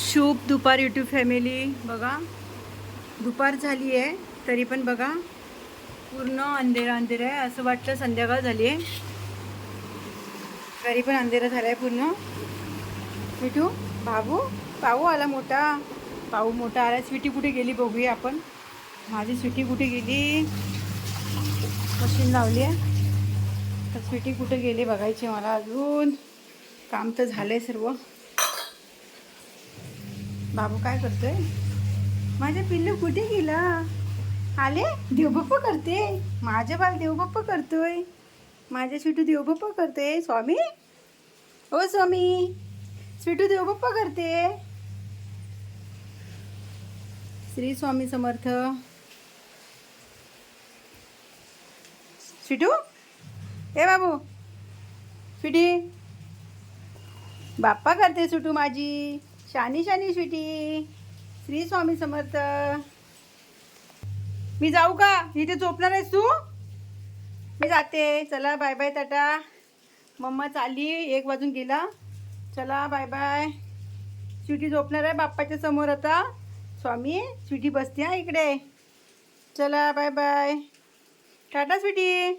शुभ दुपार YouTube family बघा दुपार झाली आहे तरी पण बघा पूर्ण अंधेरा अंधेरा आहे. असं वाटतं संध्याकाळ झाली आहे. तरी पण अंधेरा झाला आहे पूर्ण. मिठू भाऊ पाहू आला मोठा. पाहू मोठा आला स्वीटी कुठे गेली बघूया आपण. माझी स्वीटी कुठे गेली? मशीन लावली आहे. तर स्वीटी कुठे गेली बघायची मला अजून. काम तर झालं आहे सर्व. बाबू काय करतोय? माझे पिल्लू कुठे गेला? आले? देवबाप्पा करते. माझे बाल देवबाप्पा करतोय. माझे छोटू देवबाप्पा करते. स्वामी? ओ स्वामी स्वीटू देवबाप्पा करते. श्री स्वामी समर्थ. स्वीटू? ए बाबू स्वीटी. बाप्पा करते सुटू माझी. शानी शानी स्वीटी. श्री स्वामी समर्थ. मी जाऊ का? इथे झोपणार आहेस तू? मी जाते. चला बाय बाय टाटा. मम्मा चालली एक वाजून गेला. चला बाय बाय स्वीटी झोपणार आहे बाप्पाच्या समोर आता. स्वामी स्वीटी बसते हा इकडे. चला बाय बाय टाटा स्वीटी.